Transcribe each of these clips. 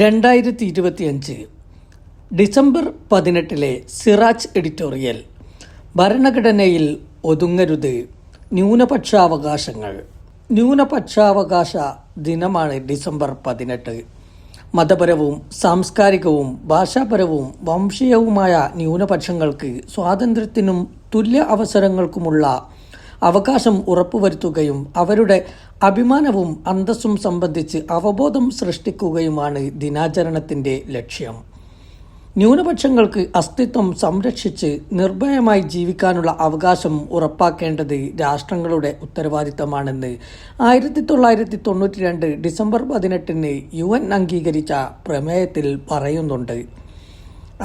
രണ്ടായിരത്തി ഇരുപത്തിയഞ്ച് ഡിസംബർ പതിനെട്ടിലെ സിറാജ് എഡിറ്റോറിയൽ ഭരണഘടനയിൽ ഒതുങ്ങരുത് ന്യൂനപക്ഷാവകാശങ്ങൾ. ന്യൂനപക്ഷാവകാശ ദിനമാണ് ഡിസംബർ പതിനെട്ട്. മതപരവും സാംസ്കാരികവും ഭാഷാപരവും വംശീയവുമായ ന്യൂനപക്ഷങ്ങൾക്ക് സ്വാതന്ത്ര്യത്തിനും തുല്യ അവസരങ്ങൾക്കുമുള്ള അവകാശം ഉറപ്പുവരുത്തുകയും അവരുടെ അഭിമാനവും അന്തസ്സും സംബന്ധിച്ച് അവബോധം സൃഷ്ടിക്കുകയുമാണ് ദിനാചരണത്തിന്റെ ലക്ഷ്യം. ന്യൂനപക്ഷങ്ങൾക്ക് അസ്തിത്വം സംരക്ഷിച്ച് നിർഭയമായി ജീവിക്കാനുള്ള അവകാശം ഉറപ്പാക്കേണ്ടത് രാഷ്ട്രങ്ങളുടെ ഉത്തരവാദിത്തമാണെന്ന് ആയിരത്തി തൊള്ളായിരത്തി തൊണ്ണൂറ്റി രണ്ട് ഡിസംബർ പതിനെട്ടിന് യു എൻ അംഗീകരിച്ച പ്രമേയത്തിൽ പറയുന്നുണ്ട്.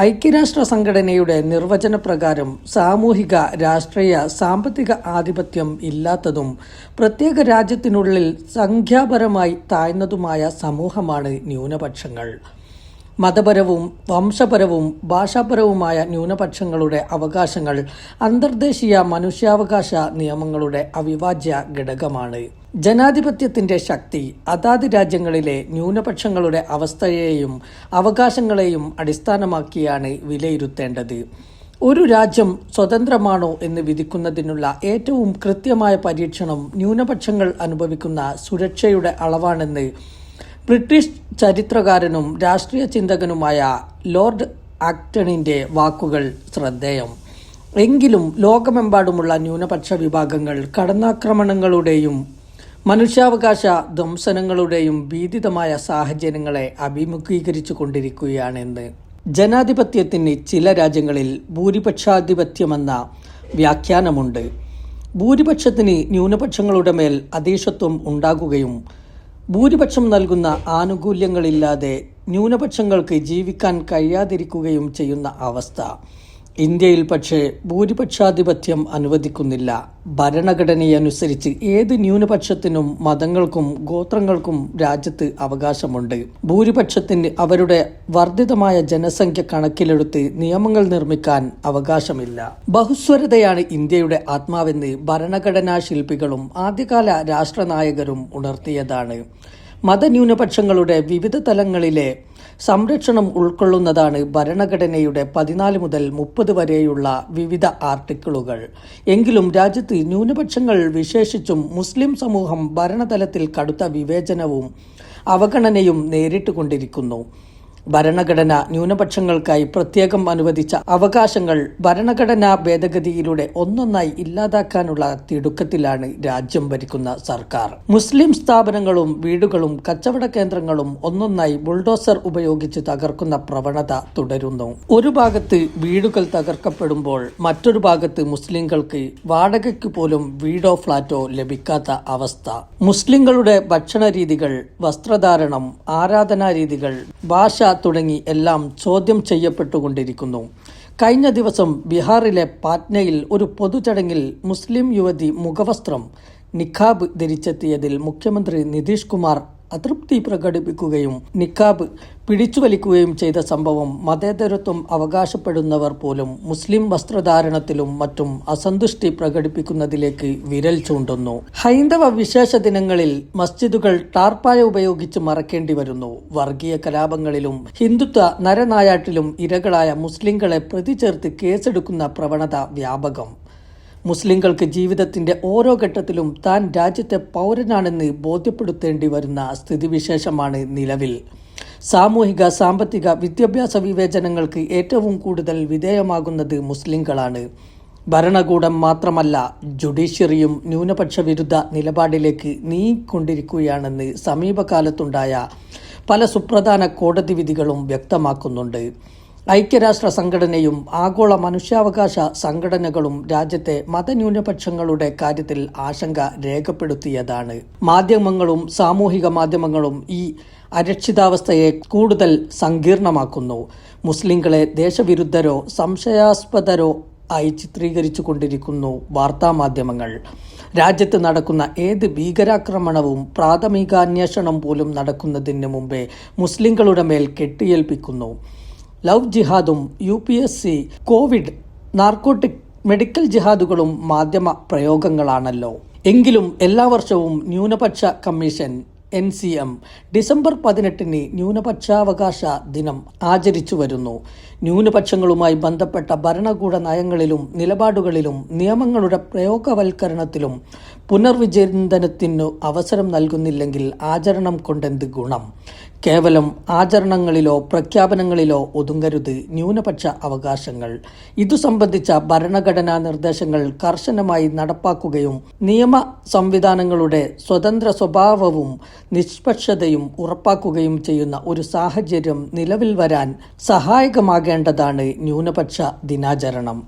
ഐക്യരാഷ്ട്ര സംഘടനയുടെ നിർവചനപ്രകാരം സാമൂഹിക രാഷ്ട്രീയ സാമ്പത്തിക ആധിപത്യം ഇല്ലാത്തതും പ്രത്യേക രാജ്യത്തിനുള്ളിൽ സംഖ്യാപരമായി താഴ്ന്നതുമായ സമൂഹമാണ് ന്യൂനപക്ഷങ്ങൾ. മതപരവും വംശപരവും ഭാഷാപരവുമായ ന്യൂനപക്ഷങ്ങളുടെ അവകാശങ്ങൾ അന്തർദേശീയ മനുഷ്യാവകാശ നിയമങ്ങളുടെ അവിഭാജ്യ ഘടകമാണ്. ജനാധിപത്യത്തിന്റെ ശക്തി അതാത് രാജ്യങ്ങളിലെ ന്യൂനപക്ഷങ്ങളുടെ അവസ്ഥയെയും അവകാശങ്ങളെയും അടിസ്ഥാനമാക്കിയാണ് വിലയിരുത്തേണ്ടത്. ഒരു രാജ്യം സ്വതന്ത്രമാണോ എന്ന് വിധിക്കുന്നതിനുള്ള ഏറ്റവും കൃത്യമായ പരീക്ഷണം ന്യൂനപക്ഷങ്ങൾ അനുഭവിക്കുന്ന സുരക്ഷയുടെ അളവാണെന്ന് ബ്രിട്ടീഷ് ചരിത്രകാരനും രാഷ്ട്രീയ ചിന്തകനുമായ ലോർഡ് ആക്ടണിന്റെ വാക്കുകൾ ശ്രദ്ധേയം. എങ്കിലും ലോകമെമ്പാടുമുള്ള ന്യൂനപക്ഷ വിഭാഗങ്ങൾ കടന്നാക്രമണങ്ങളുടെയും മനുഷ്യാവകാശ ധ്വംസനങ്ങളുടെയും ഭീതിതമായ സാഹചര്യങ്ങളെ അഭിമുഖീകരിച്ചു കൊണ്ടിരിക്കുകയാണെന്ന് ജനാധിപത്യത്തിന് ചില രാജ്യങ്ങളിൽ ഭൂരിപക്ഷാധിപത്യമെന്ന വ്യാഖ്യാനമുണ്ട്. ഭൂരിപക്ഷത്തിന് ന്യൂനപക്ഷങ്ങളുടെ മേൽ അധീശത്വം ഉണ്ടാകുകയും ഭൂരിപക്ഷം നൽകുന്ന ആനുകൂല്യങ്ങളില്ലാതെ ന്യൂനപക്ഷങ്ങൾക്ക് ജീവിക്കാൻ കഴിയാതിരിക്കുകയും ചെയ്യുന്ന അവസ്ഥ. ഇന്ത്യയിൽ പക്ഷേ ഭൂരിപക്ഷാധിപത്യം അനുവദിക്കുന്നില്ല. ഭരണഘടനയനുസരിച്ച് ഏത് ന്യൂനപക്ഷത്തിനും മതങ്ങൾക്കും ഗോത്രങ്ങൾക്കും രാജ്യത്ത് അവകാശമുണ്ട്. ഭൂരിപക്ഷത്തിന് അവരുടെ വർദ്ധിതമായ ജനസംഖ്യ കണക്കിലെടുത്ത് നിയമങ്ങൾ നിർമ്മിക്കാൻ അവകാശമില്ല. ബഹുസ്വരതയാണ് ഇന്ത്യയുടെ ആത്മാവെന്ന് ഭരണഘടനാ ശില്പികളും ആദ്യകാല രാഷ്ട്രനായകരും ഉണർത്തിയതാണ്. മതന്യൂനപക്ഷങ്ങളുടെ വിവിധ തലങ്ങളിലെ സംരക്ഷണം ഉൾക്കൊള്ളുന്നതാണ് ഭരണഘടനയുടെ പതിനാല് മുതൽ മുപ്പത് വരെയുള്ള വിവിധ ആർട്ടിക്കിളുകൾ. എങ്കിലും രാജ്യത്ത് ന്യൂനപക്ഷങ്ങൾ വിശേഷിച്ചും മുസ്ലിം സമൂഹം ഭരണതലത്തിൽ കടുത്ത വിവേചനവും അവഗണനയും നേരിട്ടുകൊണ്ടിരിക്കുന്നു. ഭരണഘടന ന്യൂനപക്ഷങ്ങൾക്കായി പ്രത്യേകം അനുവദിച്ച അവകാശങ്ങൾ ഭരണഘടനാ ഭേദഗതിയിലൂടെ ഒന്നൊന്നായി ഇല്ലാതാക്കാനുള്ള തിടുക്കത്തിലാണ് രാജ്യം ഭരിക്കുന്ന സർക്കാർ. മുസ്ലിം സ്ഥാപനങ്ങളും വീടുകളും കച്ചവട കേന്ദ്രങ്ങളും ഒന്നൊന്നായി ബുൾഡോസർ ഉപയോഗിച്ച് തകർക്കുന്ന പ്രവണത തുടരുന്നു. ഒരു ഭാഗത്ത് വീടുകൾ തകർക്കപ്പെടുമ്പോൾ മറ്റൊരു ഭാഗത്ത് മുസ്ലിങ്ങൾക്ക് വാടകയ്ക്ക് പോലും വീടോ ഫ്ളാറ്റോ ലഭിക്കാത്ത അവസ്ഥ. മുസ്ലിങ്ങളുടെ ഭക്ഷണ രീതികൾ വസ്ത്രധാരണം ആരാധനാ രീതികൾ ഭാഷ തുടങ്ങി എല്ലാം ചോദ്യം ചെയ്യപ്പെട്ടുകൊണ്ടിരിക്കുന്നു. കഴിഞ്ഞ ദിവസം ബീഹാറിലെ പാറ്റ്നയിൽ ഒരു പൊതുചടങ്ങിൽ മുസ്ലിം യുവതി മുഖവസ്ത്രം നിഖാബ് ധരിച്ചെത്തിയതിൽ മുഖ്യമന്ത്രി നിതീഷ് കുമാർ അതൃപ്തി പ്രകടിപ്പിക്കുകയും നിക്കാബ് പിടിച്ചുവലിക്കുകയും ചെയ്ത സംഭവം മതേതരത്വം അവകാശപ്പെടുന്നവർ പോലും മുസ്ലിം വസ്ത്രധാരണത്തിലും മറ്റും അസന്തുഷ്ടി പ്രകടിപ്പിക്കുന്നതിലേക്ക് വിരൽ ചൂണ്ടുന്നു. ഹൈന്ദവ വിശേഷ ദിനങ്ങളിൽ മസ്ജിദുകൾ ടാർപ്പായ ഉപയോഗിച്ച് മറക്കേണ്ടി വരുന്നു. വർഗീയ കലാപങ്ങളിലും ഹിന്ദുത്വ നരനായാട്ടിലും ഇരകളായ മുസ്ലിങ്ങളെ പ്രതി ചേർത്ത് കേസെടുക്കുന്ന പ്രവണത വ്യാപകം. മുസ്ലിങ്ങൾക്ക് ജീവിതത്തിന്റെ ഓരോ ഘട്ടത്തിലും താൻ രാജ്യത്തെ പൗരനാണെന്ന് ബോധ്യപ്പെടുത്തേണ്ടി വരുന്ന സ്ഥിതിവിശേഷമാണ് നിലവിൽ. സാമൂഹിക സാമ്പത്തിക വിദ്യാഭ്യാസ വിവേചനങ്ങൾക്ക് ഏറ്റവും കൂടുതൽ വിധേയമാകുന്നത് മുസ്ലിങ്ങളാണ് ഭരണകൂടം മാത്രമല്ല ജുഡീഷ്യറിയും ന്യൂനപക്ഷ വിരുദ്ധ നിലപാടിലേക്ക് നീങ്ങിക്കൊണ്ടിരിക്കുകയാണെന്ന് സമീപകാലത്തുണ്ടായ പല സുപ്രധാന കോടതി വിധികളും വ്യക്തമാക്കുന്നുണ്ട്. ഐക്യരാഷ്ട്ര സംഘടനയും ആഗോള മനുഷ്യാവകാശ സംഘടനകളും രാജ്യത്തെ മതന്യൂനപക്ഷങ്ങളുടെ കാര്യത്തിൽ ആശങ്ക രേഖപ്പെടുത്തിയതാണ്. മാധ്യമങ്ങളും സാമൂഹിക മാധ്യമങ്ങളും ഈ അരക്ഷിതാവസ്ഥയെ കൂടുതൽ സങ്കീർണമാക്കുന്നു. മുസ്ലിങ്ങളെ ദേശവിരുദ്ധരോ സംശയാസ്പദരോ ആയി ചിത്രീകരിച്ചു കൊണ്ടിരിക്കുന്നു വാർത്താമാധ്യമങ്ങൾ രാജ്യത്ത് നടക്കുന്ന ഏത് ഭീകരാക്രമണവും പ്രാഥമികാന്വേഷണം പോലും നടക്കുന്നതിന് മുമ്പേ മുസ്ലിങ്ങളുടെ മേൽ കെട്ടിയേൽപ്പിക്കുന്നു. Love ജിഹാദും U P S C covid narcotic medical ജിഹാദുകളും മാധ്യമ പ്രയോഗങ്ങളാണല്ലോ. എങ്കിലും എല്ലാ വർഷവും ന്യൂനപക്ഷ commission N C M December പതിനെട്ടിന് ന്യൂനപക്ഷാവകാശ ദിനം ആചരിച്ചു വരുന്നു. ന്യൂനപക്ഷങ്ങളുമായി ബന്ധപ്പെട്ട ഭരണകൂട നയങ്ങളിലും നിലപാടുകളിലും നിയമങ്ങളുടെ പ്രയോഗവൽക്കരണത്തിലും പുനർവിചിന്തനത്തിനു അവസരം നൽകുന്നില്ലെങ്കിൽ ആചരണം കൊണ്ടെന്ത് ഗുണം? കേവലം ആചരണങ്ങളിലോ പ്രഖ്യാപനങ്ങളിലോ ഒതുങ്ങരുത് ന്യൂനപക്ഷ അവകാശങ്ങൾ. ഇതു സംബന്ധിച്ച ഭരണഘടനാ നിർദ്ദേശങ്ങൾ കർശനമായി നടപ്പാക്കുകയും നിയമ സംവിധാനങ്ങളുടെ സ്വതന്ത്ര സ്വഭാവവും നിഷ്പക്ഷതയും ഉറപ്പാക്കുകയും ചെയ്യുന്ന ഒരു സാഹചര്യം നിലവിൽ വരാൻ സഹായകമാകേണ്ടതാണ് ന്യൂനപക്ഷ ദിനാചരണം.